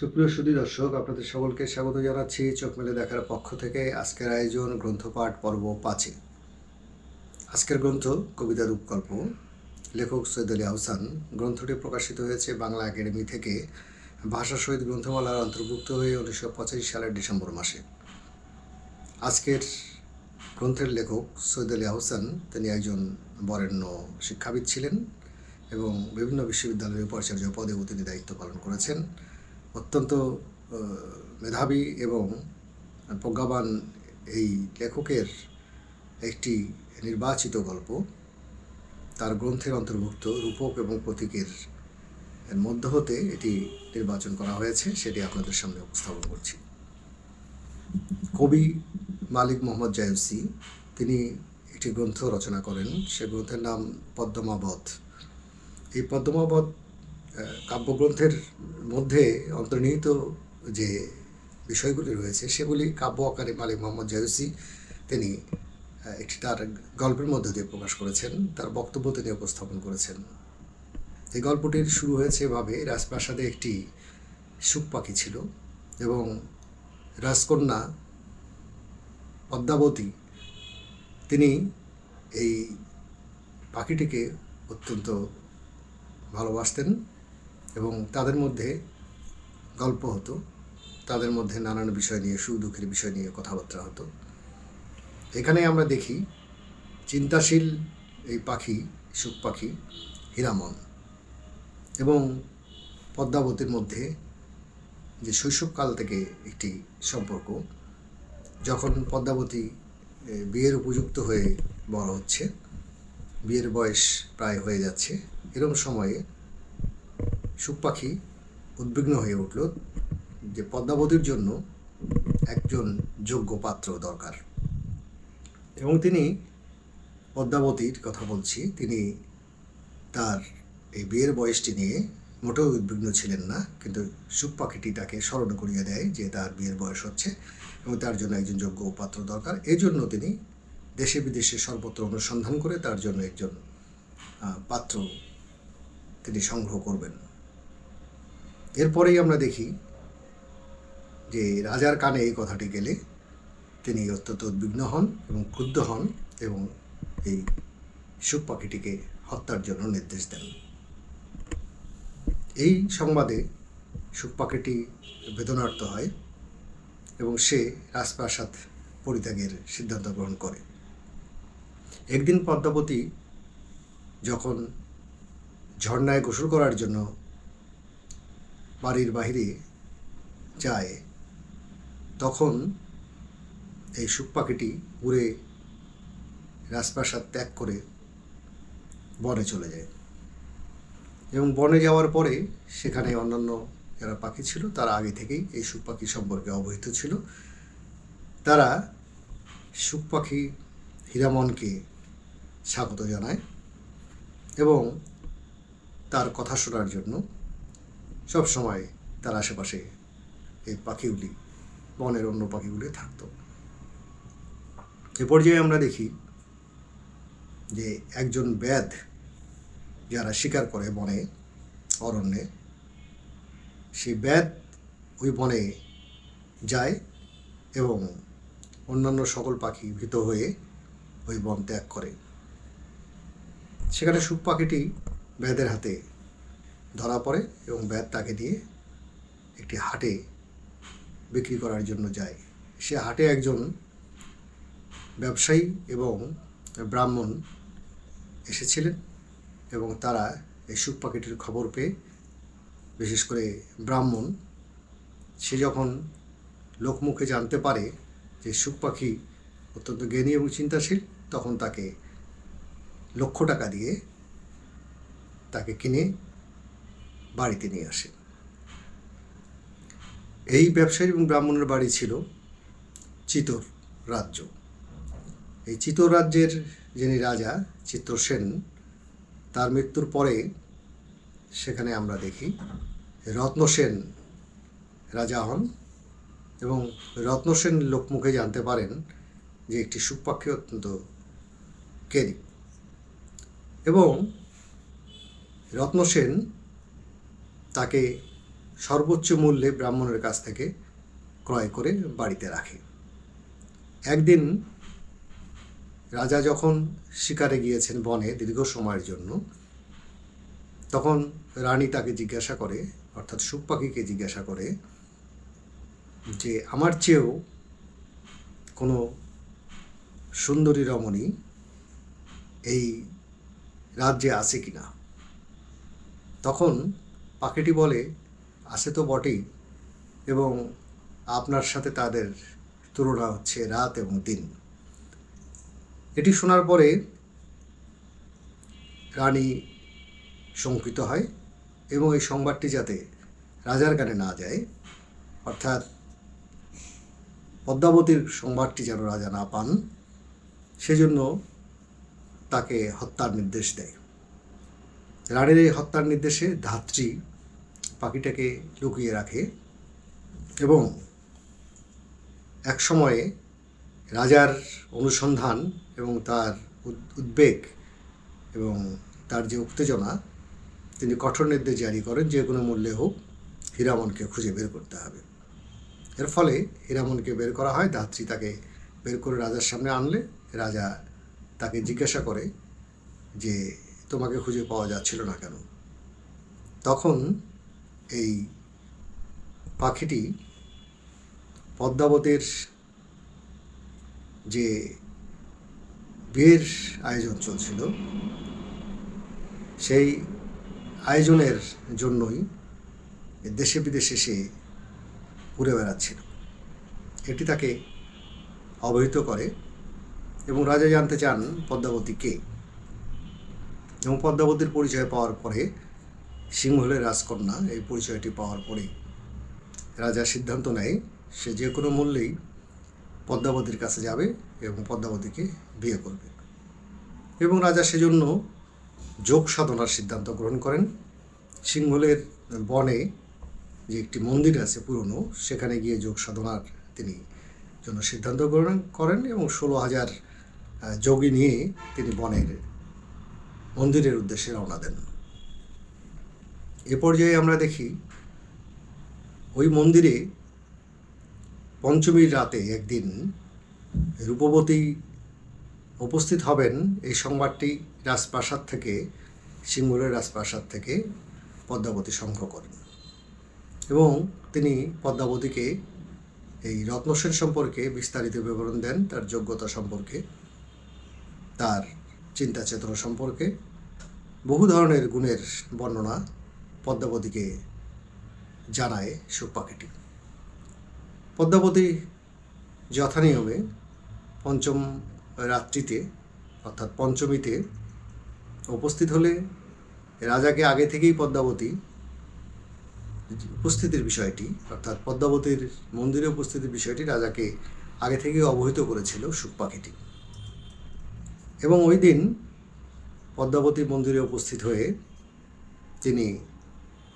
সুপ্রিয় সুদী দর্শক, আপনাদের সকলকে স্বাগত জানাচ্ছি চোখ মেলে দেখার পক্ষ থেকে। আজকের আয়োজন গ্রন্থপাঠ পর্ব পাঁচে। আজকের গ্রন্থ কবিতা রূপকল্প। লেখক সৈয়দ আলী আহসান। গ্রন্থটি প্রকাশিত হয়েছে বাংলা একাডেমি থেকে। ভাষা শহীদ গ্রন্থমালার অন্তর্ভুক্ত হয়ে উনিশশো পঁচাশি সালের ডিসেম্বর মাসে। আজকের গ্রন্থের লেখক সৈয়দ আলী আহসান, তিনি একজন বরেণ্য শিক্ষাবিদ ছিলেন এবং বিভিন্ন বিশ্ববিদ্যালয়ের উপাচার্য পদেও তিনি দায়িত্ব পালন করেছেন। অত্যন্ত মেধাবী এবং প্রজ্ঞাবান এই লেখকের একটি নির্বাচিত গল্প। তার গ্রন্থের অন্তর্ভুক্ত রূপক এবং প্রতীকের মধ্য হতে এটি নির্বাচন করা হয়েছে সেটি আপনাদের সামনে উপস্থাপন করছি। কবি মালিক মোহাম্মদ জায়ুসি তিনি একটি গ্রন্থ রচনা করেন। সে গ্রন্থের নাম পদ্মমাবধ। এই পদ্মমাবধ আহ, কাব্যগ্রন্থের মধ্যে অন্তর্নিহিত যে বিষয়গুলি রয়েছে, সেগুলি কাব্য আকারে মালিক মোহাম্মদ জায়ুসি তিনি একটি তার গল্পের মধ্য দিয়ে প্রকাশ করেছেন, তার বক্তব্য তিনি উপস্থাপন করেছেন। এই গল্পটির শুরু হয়েছে এভাবে, রাজপ্রাসাদে একটি সুখ পাখি ছিল এবং রাজকন্যা পদ্মাবতী, তিনি এই পাখিটিকে অত্যন্ত ভালোবাসতেন। এবং তাদের মধ্যে গল্প হতো। তাদের মধ্যে নানান বিষয় নিয়ে, সুখ দুঃখের বিষয় নিয়ে কথাবার্তা হতো। এখানে আমরা দেখি চিন্তাশীল এই পাখি, সুখ পাখি, হীরামন এবং পদ্মাবতীর মধ্যে যে শৈশবকাল থেকে একটি সম্পর্ক, যখন পদ্মাবতী বিয়ের উপযুক্ত হয়ে বড় হচ্ছে, বিয়ের বয়স প্রায় হয়ে যাচ্ছে এরকম সময়ে সুখ পাখি উদ্বিগ্ন হয়ে উঠল যে পদ্মাবতীর জন্য একজন যোগ্য পাত্র দরকার। এবং তিনি পদ্মাবতীর কথা বলছি, তিনি তার এই বিয়ের বয়সটি নিয়ে মোটেও উদ্বিগ্ন ছিলেন না, কিন্তু সুখ পাখিটি তাকে স্মরণ করিয়ে দেয় যে তার বিয়ের বয়স হচ্ছে এবং তার জন্য একজন যোগ্য পাত্র দরকার। এজন্য তিনি দেশে বিদেশে সর্বত্র অনুসন্ধান করে তার জন্য একজন পাত্র তিনি সংগ্রহ করবেন। এরপরেই আমরা দেখি যে রাজার কানে এই কথাটি গেলে তিনি অত্যন্ত উদ্বিগ্ন হন এবং ক্রুদ্ধ হন এবং এই সুখ পাখিটিকে হত্যার জন্য নির্দেশ দেন। এই সংবাদে সুখ পাখিটি বেদনার্ত হয় এবং সে রাজপ্রাসাদ পরিত্যাগের সিদ্ধান্ত গ্রহণ করে। একদিন পদ্মাবতী যখন ঝর্ণায় গোসল করার জন্য বাড়ির বাইরে যায়, তখন এই সুখ পাখিটি উড়ে রাজপ্রাসাদ ত্যাগ করে বনে চলে যায়। এবং বনে যাওয়ার পরে সেখানে অন্যান্য যারা পাখি ছিল, তারা আগে থেকেই এই সুখ পাখি সম্পর্কে অবহিত ছিল। তারা সুখ পাখি হীরামনকে স্বাগত জানায় এবং তার কথা শোনার জন্য সব সময় তার আশেপাশে এই পাখিগুলি, বনের অন্য পাখিগুলি থাকতো। এ পর্যায়ে আমরা দেখি যে একজন ব্যাধ যারা শিকার করে বনে, অরণ্যে, সেই ব্যাধ ওই বনে যায় এবং অন্যান্য সকল পাখি ভীত হয়ে ওই বন ত্যাগ করে। সেখানে সুখ পাখিটি ব্যাধের হাতে ধরা পড়ে এবং ব্যাধ তাকে দিয়ে একটি হাটে বিক্রি করার জন্য যায়। সে হাটে একজন ব্যবসায়ী এবং ব্রাহ্মণ এসেছিলেন এবং তারা এই সুখ পাখিটির খবর পেয়ে, বিশেষ করে ব্রাহ্মণ, সে যখন লোকমুখে জানতে পারে যে সুখ পাখি অত্যন্ত জ্ঞানী এবং চিন্তাশীল, তখন তাকে লক্ষ টাকা দিয়ে তাকে কিনে বাড়িতে নিয়ে আসে। এই ব্যবসায়ী এবং ব্রাহ্মণের বাড়ি ছিল চিতর রাজ্য। এই চিতর রাজ্যের যিনি রাজা চিত্রসেন তার মৃত্যুর পরে সেখানে আমরা দেখি রত্নসেন রাজা হন এবং রত্নসেন লোকমুখে জানতে পারেন যে একটি সুপাক্ষী অত্যন্ত জ্ঞানী এবং রত্নসেন তাকে সর্বোচ্চ মূল্যে ব্রাহ্মণের কাছ থেকে ক্রয় করে বাড়িতে রাখে। একদিন রাজা যখন শিকারে গিয়েছেন বনে দীর্ঘ সময়ের জন্য, তখন রানী তাকে জিজ্ঞাসা করে, অর্থাৎ সুখ পাখিকে জিজ্ঞাসা করে যে, আমার চেয়েও কোনো সুন্দরী রমণী এই রাজ্যে আছে কি না তখন পাখিটি বলে, আছে তো বটেই এবং আপনার সাথে তাদের তুলনা হচ্ছে রাত এবং দিন। এটি শোনার পরে রানী শঙ্কিত হয় এবং এই সংবাদটি যাতে রাজার কানে না যায়, অর্থাৎ পদ্মাবতীর সংবাদটি যেন রাজা না পান, সেজন্য তাকে হত্যার নির্দেশ দেয়। রানীর এই হত্যার নির্দেশে ধাত্রী পাখিটাকে লুকিয়ে রাখে এবং এক সময়ে রাজার অনুসন্ধান এবং তার উদ- উদ্বেগ এবং তার যে উত্তেজনা, তিনি কঠোর নির্দেশ জারি করেন যে কোনো মূল্যে হোক হীরামনকে খুঁজে বের করতে হবে। এর ফলে হীরামনকে বের করা হয়, ধাত্রী তাকে বের করে রাজার সামনে আনলে, রাজা তাকে জিজ্ঞাসা করে যে, তোমাকে খুঁজে পাওয়া যাচ্ছিল না কেন? তখন এই পাখিটি পদ্মাবতীর যে বিয়ের আয়োজন চলছিল, সেই আয়োজনের জন্যই দেশে বিদেশে সে ঘুরে বেড়াচ্ছিল। এটি তাকে অবহিত করে এবং রাজা জানতে চান পদ্মাবতী কে। এবং পদ্মাবতীর পরিচয় পাওয়ার পরে সিংহলের রাজকন্যা, এই পরিচয়টি পাওয়ার পরে রাজা সিদ্ধান্ত নেয় সে যে কোনো মূল্যেই পদ্মাবতীর কাছে যাবে এবং পদ্মাবতীকে বিয়ে করবে। এবং রাজা সেজন্য যোগ সাধনার সিদ্ধান্ত গ্রহণ করেন। সিংহলের বনে যে একটি মন্দির আছে পুরনো, সেখানে গিয়ে যোগ সাধনার তিনি জন্য সিদ্ধান্ত গ্রহণ করেন এবং ষোলো হাজার যোগী নিয়ে তিনি বনের মন্দিরের উদ্দেশ্যে রওনা দেন। এ পর্যায়ে আমরা দেখি, ওই মন্দিরে পঞ্চমীর রাতে একদিন রূপবতী উপস্থিত হবেন এই সংবাদটি রাজপ্রাসাদ থেকে, সিঙ্গুরের রাজপ্রাসাদ থেকে পদ্মাবতী সংগ্রহ করেন। এবং তিনি পদ্মাবতীকে এই রত্নসেন সম্পর্কে বিস্তারিত বিবরণ দেন, তার যোগ্যতা সম্পর্কে, তার চিন্তা চেতনা সম্পর্কে, বহু ধরনের গুণের বর্ণনা পদ্মাবতীকে জানায় সুপাখিটি। পদ্মাবতী যথানিয়মে পঞ্চম রাত্রিতে, অর্থাৎ পঞ্চমীতে উপস্থিত হলে রাজাকে আগে থেকেই পদ্মাবতী উপস্থিতির বিষয়টি, অর্থাৎ পদ্মাবতীর মন্দিরে উপস্থিতির বিষয়টি রাজাকে আগে থেকেই অবহিত করেছিল সুখ পাখিটি এবং ওই দিন পদ্মাবতী মন্দিরে উপস্থিত হয়ে তিনি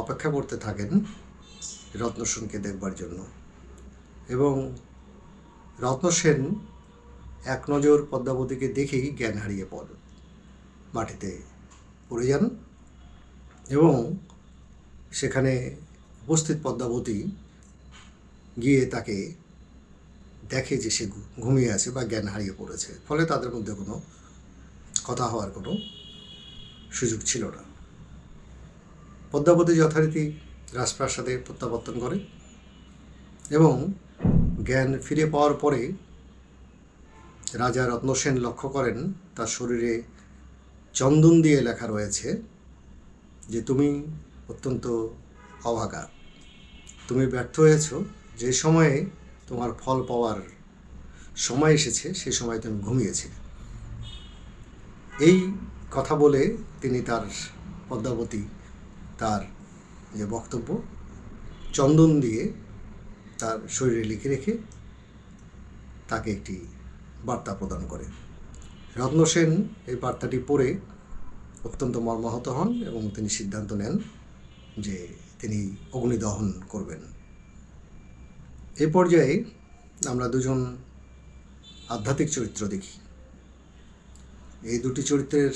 অপেক্ষা করতে থাকেন রত্নসেনকে দেখবার জন্য। এবং রত্নসেন এক নজর পদ্মাবতীকে দেখেই জ্ঞান হারিয়ে পড়, মাটিতে পড়ে যান এবং সেখানে উপস্থিত পদ্মাবতী গিয়ে তাকে দেখে যে সে ঘুমিয়ে আছে বা জ্ঞান হারিয়ে পড়েছে। ফলে তাদের মধ্যে কোনো কথা হওয়ার কোনো সুযোগ ছিল না। পদ্মাবতী যথারীতি রাজপ্রাসাদে প্রত্যাবর্তন করে এবং জ্ঞান ফিরে পাওয়ার পরে রাজা রত্নসেন লক্ষ্য করেন, তার শরীরে চন্দন দিয়ে লেখা রয়েছে যে তুমি অত্যন্ত অভাগা। তুমি ব্যর্থ হয়েছ। যে সময়ে তোমার ফল পাওয়ার সময় এসেছে সেই সময় তুমি ঘুমিয়েছিলে। এই কথা বলে তিনি তার পদ্মাবতী তার যে বক্তব্য, চন্দন দিয়ে তার শরীরে লিখে রেখে তাকে একটি বার্তা প্রদান করে। রত্নসেন এই বার্তাটি পড়ে অত্যন্ত মর্মাহত হন এবং তিনি সিদ্ধান্ত নেন যে তিনি অগ্নিদহন করবেন। এ পর্যায়ে আমরা দুজন আধ্যাত্মিক চরিত্র দেখি। এই দুটি চরিত্রের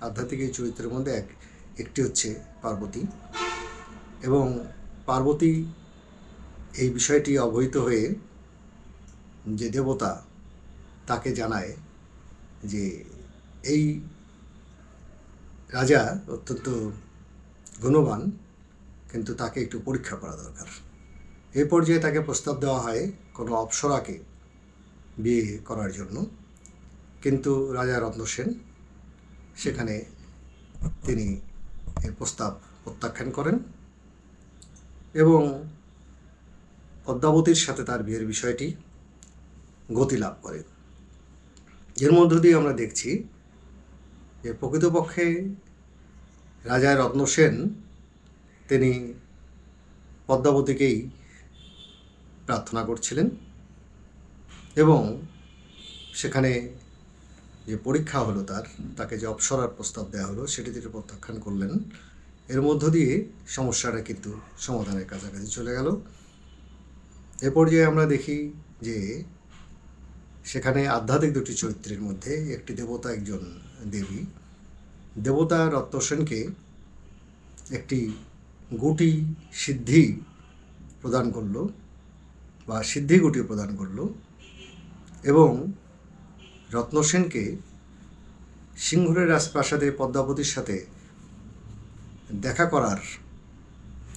আধ্যাত্মিক চরিত্রের মধ্যে এক একটি হচ্ছে পার্বতী। এবং পার্বতী এই বিষয়টি অবহিত হয়ে যে দেবতা তাকে জানায় যে এই রাজা অত্যন্ত গুণবান, কিন্তু তাকে একটু পরীক্ষা করা দরকার। এই পর্যায়ে তাকে প্রস্তাব দেওয়া হয় কোনো অপ্সরাকে বিয়ে করার জন্য। কিন্তু রাজা রত্ন সেন সেখানে তিনি এর প্রস্তাব প্রত্যাখ্যান করেন এবং পদ্মাবতীর সাথে তার বিয়ের বিষয়টি গতি লাভ করে। এর মধ্য দিয়ে আমরা দেখছি যে প্রকৃতপক্ষে রাজা রত্ন সেন তিনি পদ্মাবতীকেই প্রার্থনা করছিলেন এবং সেখানে যে পরীক্ষা হলো তার, তাকে যে অপসরার প্রস্তাব দেওয়া হলো, সেটি তিনি প্রত্যাখ্যান করলেন। এর মধ্য দিয়ে সমস্যাটা কিন্তু সমাধানের কাছাকাছি চলে গেল। এ পর্যায়ে আমরা দেখি যে সেখানে আধ্যাত্মিক দুটি চরিত্রের মধ্যে একটি দেবতা, একজন দেবী। দেবতা রত্ন সেনকে একটি গুটি সিদ্ধি প্রদান করল বা সিদ্ধি গুটি প্রদান করল এবং রত্ন সেনকে সিংহরের রাজপ্রাসাদে পদ্মাবতীর সাথে দেখা করার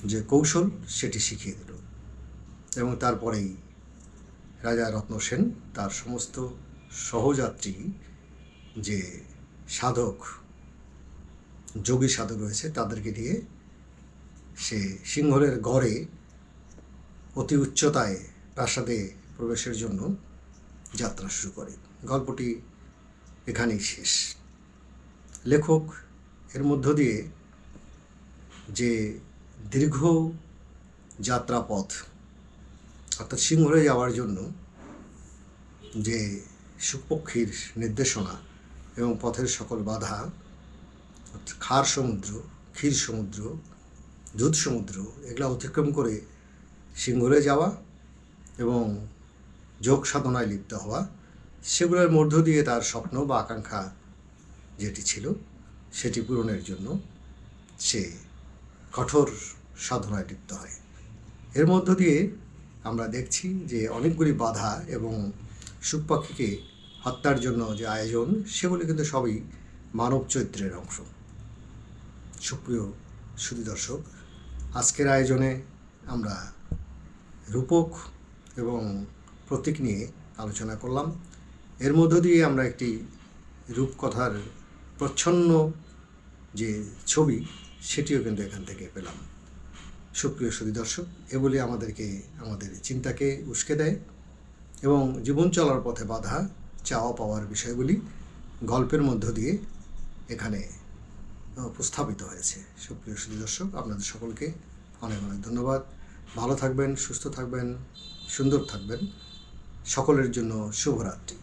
যে কৌশল, সেটি শিখিয়ে দিল। এবং তারপরেই রাজা রত্ন সেন তার সমস্ত সহযাত্রী যে সাধক, যোগী সাধক রয়েছে, তাদেরকে নিয়ে সে সিংহলের গড়ে অতি উচ্চতায় প্রাসাদে প্রবেশের জন্য যাত্রা শুরু করে। গল্পটি এখানেই শেষ। লেখক এর মধ্য দিয়ে যে দীর্ঘ যাত্রাপথ, অর্থাৎ সিংহলে যাওয়ার জন্য যে সুপক্ষীর নির্দেশনা এবং পথের সকল বাধা খার সমুদ্র, ক্ষীর সমুদ্র, দুধ সমুদ্র, এগুলো অতিক্রম করে সিংহলে যাওয়া এবং যোগ সাধনায় লিপ্ত হওয়া সেগুলোর মধ্য দিয়ে তার স্বপ্ন বা আকাঙ্ক্ষা যেটি ছিল, সেটি পূরণের জন্য সে কঠোর সাধনায় লিপ্ত হয়। এর মধ্য দিয়ে আমরা দেখছি যে অনেকগুলি বাধা এবং সুপাক্ষীকে হত্যার জন্য যে আয়োজন, সেগুলি কিন্তু সবই মানব চরিত্রের অংশ। সুপ্রিয় সুদী দর্শক, আজকের আয়োজনে আমরা রূপক এবং প্রতীক নিয়ে আলোচনা করলাম। এর মধ্য দিয়ে আমরা একটি রূপকথার প্রচ্ছন্ন যে ছবি, সেটিও কিন্তু এখান থেকে পেলাম। সুপ্রিয় সুদী দর্শক এগুলি আমাদেরকে আমাদের চিন্তাকে উস্কে দেয় এবং জীবন চলার পথে বাধা, চাওয়া পাওয়ার বিষয়গুলি গল্পের মধ্য দিয়ে এখানে উপস্থাপিত হয়েছে। সুপ্রিয় সুদী দর্শক, আপনাদের সকলকে অনেক অনেক ধন্যবাদ। ভালো থাকবেন, সুস্থ থাকবেন, সুন্দর থাকবেন। সকলের জন্য শুভরাত্রি।